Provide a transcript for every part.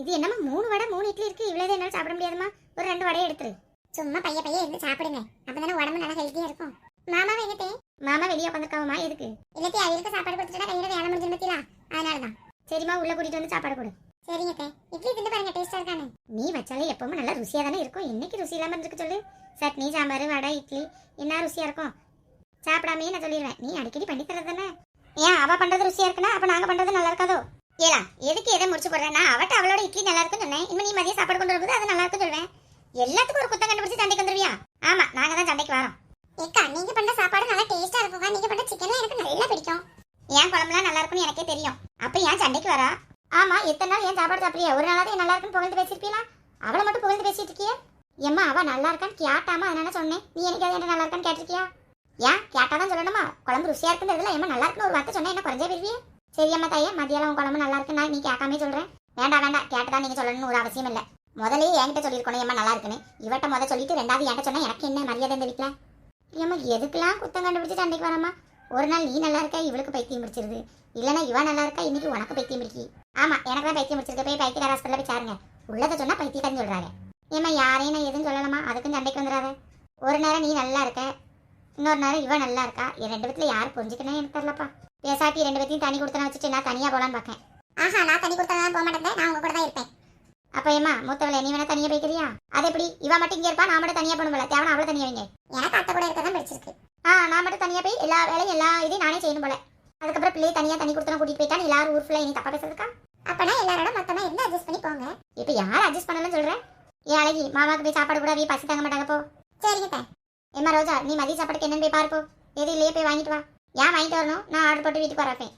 இது என்னம்மா மூணு வடை மூணு இட்லி இருக்கு. இவ்வளவு என்னால சாப்பிட முடியாதுமா ஒரு ரெண்டு வடையை எடுத்துரு. சும்மா பைய பைய இருந்து சாப்பிடுங்க. அப்பதானே உடம்பு நல்லா ஹெல்த்தியா இருக்கும். மாமா எங்கிட்டே மாமா வெளியே உட்காந்துருக்காவமா எதுக்கு? இல்லத்தி அவருக்கு சாப்பாடு கொடுத்துட்டா கையில வேலை முடிஞ்சு பத்தியா? அதனாலதான். சரிம்மா உள்ள கூட்டிட்டு வந்து சாப்பாடு கொடு. சரிங்க தே. இட்லி திண்டு பாருங்க டேஸ்டா இருக்கானு நீ வச்சாலே எப்பவுமே நல்லா ருசியா தானே இருக்கும். இன்னைக்கு ருசி இல்லாம இருக்கு சொல்லு. சட்னி சாம்பார் வடை இட்லி என்ன ருசியா இருக்கும்? சாப்பிடாமே நான் சொல்லிடுவேன் நீ அடிக்கடி பண்ணி தரது தானே? ஏன் அவ பண்றது ருசியா இருக்குன்னா அப்ப நாங்க பண்றது நல்லா இருக்காதோ? ஏலா எதுக்கு எதை முடிச்சு போடுறேன் நான் அவட்ட அவளோட இட்லி நல்லா இருக்குன்னு சொன்னேன். இனிமே நீ மதியம் சாப்பாடு கொண்டு வரும்போது அது நல்லா இருக்குன்னு சொல்லுவேன் எல்லாத்துக்கும் ஒரு குத்தம் கண்டுபிடிச்சு சண்டைக்கு வந்துருவியா? ஆமா நாங்க தான் சண்டைக்கு வரோம். ஏக்கா நீங்க பண்ற சாப்பாடு நல்லா டேஸ்டா இருக்கும்க்கா. நீங்க பண்ற சிக்கன்லாம் எனக்கு நல்லா பிடிக்கும். ஏன் குழம்புலாம் நல்லா இருக்கும்னு எனக்கே தெரியும். அப்ப ஏன் சண்டைக்கு வரா? ஆமா எத்தனை நாள் ஏன் சாப்பாடு சாப்பிடுறியா? ஒரு நாளாவது நல்லா இருக்குன்னு புகழ்ந்து பேசிருப்பீங்களா அவளை மட்டும் புகழ்ந்து பேசிட்டு இருக்கியே ஏம்மா அவ நல்லா இருக்கான்னு கேட்டாமா? அதனால சொன்னேன். நீ எனக்கு அது நல்லா இருக்கான்னு கேட்டிருக்கியா? ஏன் கேட்டாதான் சொல்லணுமா? குழம்பு ருசியா இருக்குன்றதுல ஏமா நல்லா இருக்குன்னு ஒரு வார்த்தை சொன்னா என்ன குறைஞ்சே வருவியே சரியம்மா தாயே மதியானம் உன் குழம்பு நல்லா இருக்குன்னு நீ கேட்காமே சொல்றேன். வேண்டாம் வேண்டாம் கேட்டதான் நீங்க சொல்லணும்னு ஒரு அவசியம் இல்ல. முதலே என்கிட்ட சொல்லியிருக்கணும் ஏம்மா நல்லா இருக்குன்னு. இவட்ட முதல் சொல்லிட்டு ரெண்டாவது என்கிட்ட சொன்னா எனக்கு என்ன மரியாதை இந்த வீட்டுல ஏம்மா எதுக்கெல்லாம் குத்தம் கண்டுபிடிச்சு சண்டைக்கு வரமா ஒரு நாள் நீ நல்லா இருக்க இவளுக்கு பைத்தியம் பிடிச்சிருது. இல்லைன்னா இவன் நல்லா இருக்கா இன்னைக்கு உனக்கு பைத்தியம் பிடிக்கி. ஆமா எனக்கு தான் பைத்தியம் பிடிச்சிருக்கு போய் பைத்தியக்கார ஹாஸ்பிட்டல் போய் சாருங்க. உள்ளதை சொன்னா பைத்தியக்காரன்னு சொல்றாங்க ஏம்மா யாரையும் நான் எதுவும் சொல்லலாமா அதுக்கும் சண்டைக்கு வந்துடாத ஒரு நேரம் நீ நல்லா இருக்க இன்னொரு நேரம் இவன் நல்லா இருக்கா என் ரெண்டு பேத்துல யார் புரிஞ்சுக்கணும் எனக்கு தெரிலப்பா பேசாட்டி ரெண்டு பேத்தையும் தனி கொடுத்தன வச்சுட்டு நான் தனியா போலான்னு பார்க்கேன் ஆஹா நான் தண்ணி கொடுத்தா போக மாட்டேன் நான் உங்க கூட தான் இருப்பேன். அப்ப ஏமா மூத்தவளை நீ வேணா தனியா போய்க்கிறியா? அது எப்படி? இவ மட்டும் இங்க இருப்பா நான் மட்டும் தனியா போகணும் போல. தேவனா அவளை தனியா வைங்க. எனக்கு அத்தை கூட இருக்க தான் பிடிச்சிருக்கு. ஆ நான் மட்டும் தனியா போய் எல்லா வேலையும் எல்லா இதையும் நானே செய்யணும் போல. அதுக்கப்புறம் பிள்ளையை தனியா தனி கொடுத்தன கூட்டிட்டு போயிட்டா? எல்லாரும் ஊர் ஃபுல்லா நீ தப்பா பேசுறதுக்கா? அப்பனா எல்லாரோட மொத்தமா இருந்து அட்ஜஸ்ட் பண்ணி போங்க. இப்ப யார் அட்ஜஸ்ட் பண்ணலன்னு சொல்றேன் ஏன் அழகி மாமாக்கு போய் சாப்பாடு கூட அவிய பசி தாங்க மாட்டாங்க போ. சரிங்க ஏமா ரோஜா நீ மதிய சாப்பாடுக்கு என்னன்னு போய் பாருப்போ எது இல்லையே போய் வாங்கிட்டு வா. ஏன் வாங்கிட்டு வரணும்? நான் ஆர்டர் போட்டு வீட்டுக்கு வரப்பேன்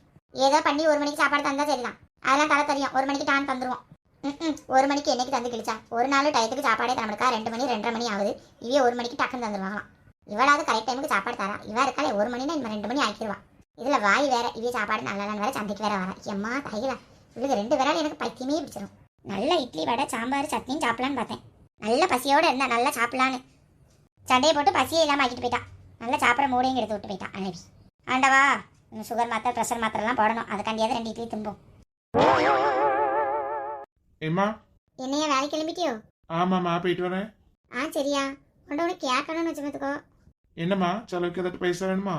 ஏதோ பண்ணி ஒரு மணிக்கு சாப்பாடு தந்தா சரிதான். அதெல்லாம் தலை தெரியும். ஒரு மணிக்கு டான் தந்துருவோம். ம் ஒரு மணிக்கு என்னைக்கு தந்து கிழிச்சா ஒரு நாள் டயத்துக்கு சாப்பாடே தரமுடிக்கா ரெண்டு மணி ரெண்டரை மணி ஆகுது. இவே ஒரு மணிக்கு டக்குன்னு தந்துருவாங்களாம். இவளாவது கரெக்ட் டைமுக்கு சாப்பாடு தரா. இவா இருக்காளே ஒரு மணினா இவன் ரெண்டு மணி ஆக்கிடுவா இதில் வாய் வேற இவே சாப்பாடு நல்லா வேற சந்தைக்கு வேற வரா. எம்மா தையில இவளுக்கு ரெண்டு பேரால் எனக்கு பைத்தியமே பிடிச்சிரும். நல்ல இட்லி வடை சாம்பார் சட்னியும் சாப்பிடலான்னு பார்த்தேன். நல்ல பசியோடு இருந்தா நல்லா சாப்பிடலான்னு. சண்டையை போட்டு பசியே இல்லாமல் ஆக்கிட்டு போயிட்டா. நல்லா சாப்பிட மூடையும் எடுத்து விட்டு போயிட்டா அழகி ஆண்டவா சுகர் மாத்திரை ப்ரெஷர் மாத்திரைலாம் போடணும். அதுக்காண்டியாவது ரெண்டு இட்லி தும்போம். ஏம்மா? என்னையா வேலை கிளம்பிட்டியோ? ஆமாம்மா போயிட்டு வரேன். ஆ சரியா. கொண்டு உனக்கு கேட்கணும்னு வச்சு பார்த்துக்கோ என்னம்மா செலவுக்கு ஏதாட்டு பைசா வேணுமா?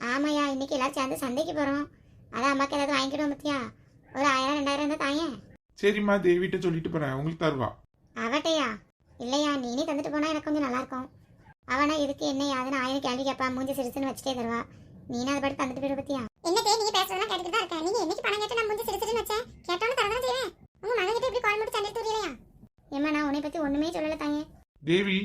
ஆமாயா இன்னைக்கு எல்லாரும் சேர்ந்து சந்தைக்கு போகிறோம் அதான் அம்மாக்கு ஏதாவது வாங்கிக்கிடுவோம் பத்தியா? ஒரு ஆயிரம் ரெண்டாயிரம் இருந்தால் தாயேன் சரிம்மா தேவிட்ட சொல்லிட்டு போறேன். உங்களுக்கு தருவா. அவட்டையா? இல்லையா நீனே தந்துட்டு போனா எனக்கு கொஞ்சம் நல்லா இருக்கும். அவனா இதுக்கு என்ன யாதுன்னு ஆயிரம் கேள்வி கேட்பா மூஞ்சி சிரிச்சுன்னு வச்சுட்டே தருவா. நீனா அதை படி தந்துட்டு போயிட பத்தியா? என்ன தே நீங்க பேசுறதெல்லாம் கேட்டுட்டு தான் இருக்கேன் நீங்க என்னைக்கு பணம் கேட்டு நான் முடிஞ்சு சிரிச்சிட்டு வச்சேன். கேட்டோன்னு தரதான் செய்வேன். உங்க மகன் கிட்ட இப்படி கால் மட்டும் சண்டை தூரியலையா? ஏம்மா நான் உன்னை பத்தி ஒண்ணுமே சொல்லல தாயே. தேவி.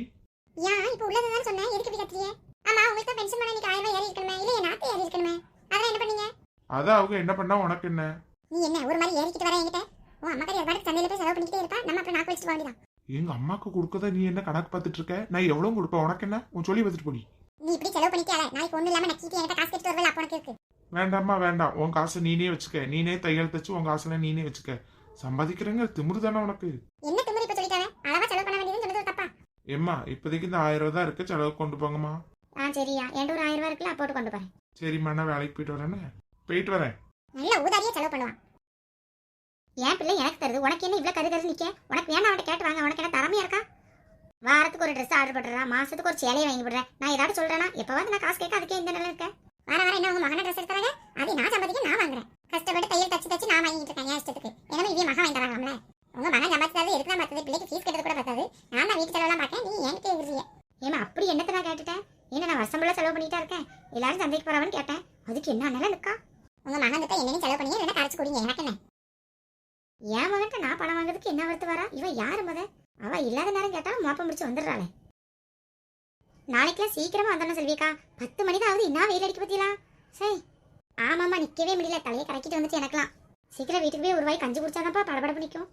ஏன் இப்ப உள்ளதுதான் சொன்னேன். எதுக்கு இப்படி கத்துறியே ஆமா உங்களுக்கு தான் பென்ஷன் பண்ண இன்னைக்கு ஆயிரம் ரூபாய் ஏறி இருக்கணுமே. இல்ல என் நாத்து ஏறி இருக்கணுமே. அதெல்லாம் என்ன பண்ணீங்க? அதான் அவங்க என்ன பண்ணா உனக்கு என்ன? நீ என்ன ஒரு மாதிரி ஏறிக்கிட்டு வர என்கிட்ட? உன் அம்மா கறி ஒரு சந்தையில போய் செலவு பண்ணிக்கிட்டே இருப்பா? நம்ம அப்புறம் நாக்கு வச்சுட்டு போக வேண்டியதான் எங்க அம்மாக்கு கொடுக்கத நீ என்ன கணக்கு பார்த்துட்டு இருக்க? நான் எவ்வளவு கொடுப்பேன்? உனக்கு என்ன? உன் சொல்லி வச்சுட்டு போடி. நீ இப்படி செலவு பண்ணிட்டியால நாளைக்கு ஒண்ணு இல்லாம நக்கிட்டு என்கிட்ட காசு கேட்டு வருவல அப்ப உனக்கு இருக்கு வேண்டாம்மா வேண்டாம். உன் காசை நீனே வச்சுக்க. நீனே தையல் தச்சு உன் காசுல நீனே வச்சுக்க. சம்பாதிக்கிறேங்க திமிரு தானே உனக்கு? என்ன திமிரு இப்ப சொல்லிட்டாவே? அளவா செலவு பண்ண வேண்டியதுன்னு சொன்னது தப்பா? ஏம்மா இப்போதைக்கு இந்த ஆயிரம் ரூபா தான் இருக்கு. செலவு கொண்டு போங்கம்மா. ஆ சரியா என்கிட்ட ஒரு ஆயிரம் ரூபாய் இருக்குல்ல போட்டு கொண்டு போறேன். சரிம்மா நான் வேலைக்கு போயிட்டு வரேன்னு. போயிட்டு வரேன். நல்ல ஊதாரியா செலவு பண்ணுவான். என் பிள்ளை எனக்கு தருது உனக்கு என்ன இவ்வளவு கரு கரு நிக்க? உனக்கு வேணா அவன்கிட்ட கேட்டு வாங்க உனக்கு என்ன திறமையா இருக்கா வாரத்துக்கு ஒரு ட்ரெஸ் ஆர்டர் பண்ணுறா மாசத்துக்கு ஒரு சேலையை வாங்கி போடுறேன். நான் ஏதாவது சொல்றேனா எப்பவாவது நான் காசு கேட்க அதுக்கே இந்த நிலை இருக்கேன் வர வர என்ன உங்க மகன ட்ரெஸ் எடுத்தாங்க அது நான் சம்பாதிக்க நான் வாங்குறேன். கஷ்டப்பட்டு தையல் தச்சு தச்சு நான் வாங்கிட்டு இருக்கேன் என் இஷ்டத்துக்கு. எனவே இதே மகன் வாங்கி தராங்கல்ல உங்க மகன் சம்பாதிச்சது இருக்கலாம் பார்த்தது பிள்ளைக்கு ஃபீஸ் கட்டது கூட பார்த்தது நான் தான் வீட்டு செலவெல்லாம் பார்க்கேன் நீ என்கிட்ட இருக்கிறீங்க ஏமா அப்படி என்னத்தை நான் கேட்டுட்டேன்? என்ன நான் வருஷம் ஃபுல்லாக செலவு பண்ணிட்டா இருக்கேன்? எல்லாரும் சந்தைக்கு போறவன்னு கேட்டேன். அதுக்கு என்ன நிலை இருக்கா? உங்க மகன் கிட்ட என்னென்ன செலவு பண்ணி என்ன கரைச்சு குடிங்க எனக்கு என்ன என் மகன்கிட்ட நான் பணம் வாங்குறதுக்கு என்ன வருத்து வரா? இவ யாரு முத அவ இல்லாத நேரம் கேட்டா மோப்பம் முடிச்சு வந்துடுறாளே. நாளைக்கெல்லாம் சீக்கிரமா வந்துடணும் செல்விக்கா. பத்து மணி தான் ஆகுது என்ன வெயில் அடிக்க பத்தியலா? சரி ஆமாம்மா நிக்கவே முடியல. தலையை கரைக்கிட்டு வந்துச்சு எனக்கெல்லாம். சீக்கிரம் வீட்டுக்கு போய் ஒரு வாய் கஞ்சி குடிச்சாதான்ப்பா படபடப்பு நிற்கும்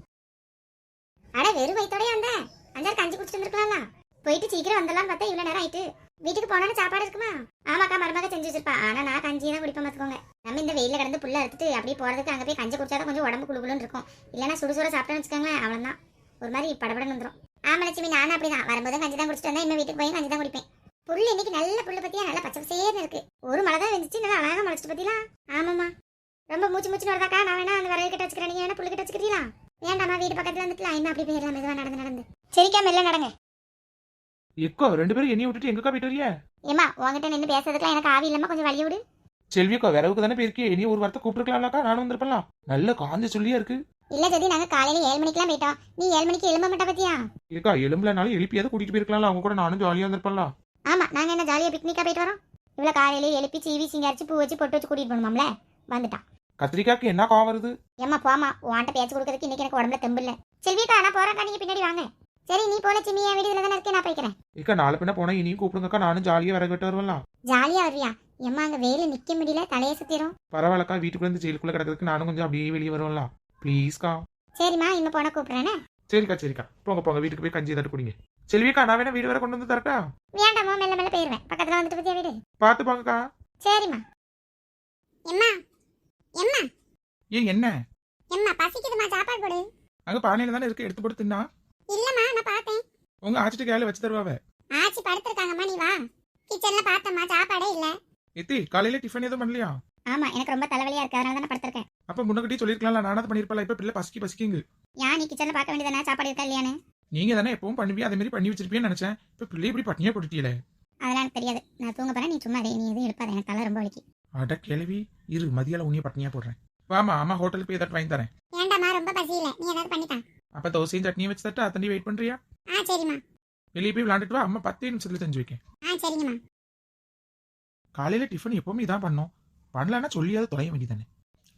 அட வெறும் வயிற்றோடய வந்த. அஞ்சாறு கஞ்சி குடிச்சிட்டு வந்துருக்கலாம்ல. போயிட்டு சீக்கிரம் வந்துடலாம் பார்த்தா இவ்வளோ நேரம் ஆயிட்டு. வீட்டுக்கு போனாலும் சாப்பாடு இருக்குமா? ஆமாக்கா மருமக செஞ்சு வச்சிருப்பா. ஆனா நான் கஞ்சி தான் குடிப்பேன் பார்த்துக்கோங்க. நம்ம இந்த வெயில கடந்து புல்ல எடுத்துட்டு அப்படியே போறதுக்கு அங்கே போய் கஞ்சி குடிச்சாதான் கொஞ்சம் உடம்பு குழுகுலுன்னு இருக்கும். இல்லைன்னா சுடுசுட சாப்பிட்டேன்னு வச்சுக்கோங்களேன் அவ்வளோதான் ஒரு மாதிரி படபடன்னு வந்துடும் ஆமா லட்சுமி நானும் அப்படிதான். வரும்போது கஞ்சி தான் குடிச்சிட்டு வந்தா இனிமே வீட்டுக்கு போய் கஞ்சி தான் குடிப்பேன். புல்லு இன்னைக்கு நல்ல புல்லு பத்தியா? நல்லா பச்சை பசேர்னு இருக்கு. ஒரு மழை தான் வந்துச்சு நல்லா அழகா முளைச்சிட்டு பத்திலாம் ஆமாம்மா. ரொம்ப மூச்சு மூச்சு வருதாக்கா? நான் வேணா அந்த விறகு கிட்ட வச்சுக்கிறேன். நீங்க வேணா புல்லு கிட்ட வச்சுக்கிறீங்களா? வேண்டாம்மா வீடு பக்கத்துல வந்துட்டு ஐமா அப்படி போயிடலாம் மெதுவா நடந்து நடந்து. சரிக்கா மெல்ல நடங்க. எக்கோ ரெண்டு பேரும் என்னைய விட்டுட்டு எங்கக்கா போயிட்டு வரியா ஏமா உங்ககிட்ட நின்று பேசுறதுக்குலாம் எனக்கு ஆவி இல்லாம கொஞ்சம் வழி விடு. செல்வியக்கா விரவுக்கு தானே போயிருக்கே இனி ஒரு வார்த்தை கூப்பிட்டுருக்கலாம்லக்கா நானும் வந்திருப்பலாம் நல்ல காஞ்ச சொல்லியா இருக்கு. இல்ல ஜதி நாங்க காலையில ஏழு மணிக்கெல்லாம் போயிட்டோம். நீ ஏழு மணிக்கு எழும்ப மாட்டா பத்தியா? ஏக்கா எலும்புலனாலும் எழுப்பியாவது கூட்டிட்டு போயிருக்கலாம்ல அவங்க கூட நானும் ஜாலியா வந்திருப்பலாம் ஆமா நாங்க என்ன ஜாலியா பிக்னிக்கா போயிட்டு வரோம்? இவ்வளவு காலையில எழுப்பி சீவி சிங்காரிச்சு பூ வச்சு பொட்டு வச்சு கூட்டிட்டு போகணுமாம்ல? வந்துட்டான் கத்திரிக்காய்க்கு என்ன கோவம் வருது? ஏம்மா போமா உன்கிட்ட பேச்சு கொடுக்கறதுக்கு இன்னைக்கு எனக்கு உடம்புல தெம்பு இல்ல. செல்விக்கா நான் போறேன்க்கா நீங்க பின்னாடி வாங்க. சரி நீ போல சின்னி என் வீடுல தானே இருக்கேன் நான் போய்க்கிறேன். ஏக்கா நாலு பின்ன போனா இனியும் கூப்பிடுங்கக்கா நானும் ஜாலியா விறகு வெட்ட வருவலாம் ஜாலியா வருவியா? ஏம்மா அங்க வெயில நிக்க முடியல. தலையை சுத்திரும். பரவாயில்லக்கா வீட்டுக்குள்ள இருந்து ஜெயிலுக்குள்ள கிடக்கிறதுக்கு நானும் கொஞ்சம் அப்படியே வெளியே வருவலாம் ப்ளீஸ்க்கா சரிம்மா இனிமே போன கூப்பிடுறேனே சரிக்கா சரிக்கா. போங்க போங்க. வீட்டுக்கு போய் கஞ்சி தட்டு குடிங்க. செல்விக்கா நான் வேணா வீடு வரை கொண்டு வந்து தரட்டா? வேண்டாம்மா மெல்ல மெல்ல போயிருவேன். பக்கத்துல வந்துட்டு பத்தியா வீடு. பார்த்து போங்கக்கா. சரிம்மா. எம்மா எம்மா. ஏன் என்ன? எம்மா பசிக்குதுமா சாப்பாடு போடு அங்க பானையில தானே இருக்கு எடுத்து போட்டு தின்னா? இல்லம்மா நான் பார்த்தேன். உங்க ஆச்சிட்டு கையில வச்சு தருவாவ. ஆச்சி படுத்திருக்காங்கம்மா நீ வா. கிச்சன்ல பார்த்தம்மா சாப்பாடே இல்ல. எத்தி காலையில டிஃபன் எதுவும் பண்ணலையா? ஆமா எனக்கு ரொம்ப தலைவலியா இருக்கு. அதனால தான் படுத்திருக்கேன். அப்ப முன்னகட்டி சொல்லிருக்கலாம்ல நானாவது பண்ணிருப்பல இப்ப பிள்ளை பசிக்கி பசிக்குங்க ஏன் நீ கிச்சன்ல பார்க்க வேண்டியதானே சாப்பாடு இருக்கா இல்லையானு நீங்க தானே எப்பவும் பண்ணுவியா? அதே மாதிரி பண்ணி வச்சிருப்பீன்னு நினைச்சேன். இப்ப பிள்ளை இப்படி பட்டினியா போட்டுட்டீல அதெல்லாம் தெரியாது. நான் தூங்க போறேன் நீ சும்மா நீ எதுவும் எடுப்பாத. எனக்கு தலை ரொம்ப வலிக்கு. அட கிளவி இரு மதியால உன்னிய பட்டினியா போடுறேன். வாமா அம்மா ஹோட்டலுக்கு போய் ஏதாட்டு வாங்கி தரேன். ஏண்டாம்மா ரொம்ப பசி இல்ல? நீ ஏதாவது பண்ணித்தா. அப்ப தோசையும் சட்னியும் வச்சு தட்டு அத்தண்டி வெயிட் பண்றியா? ஆ சரிம்மா. வெளியே போய் விளாண்டுட்டு வா. அம்மா பத்தே நிமிஷத்துல செஞ்சு வைக்கேன். ஆ சரிங்கம்மா. காலையில் டிஃபன் எப்போவுமே இதான் பண்ணோம் பண்ணலன்னா சொல்லியாவது தொலைய வேண்டியதானே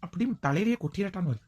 அப்படியும் தலையிலேயே கொட்டிடட்டான்னு வருது.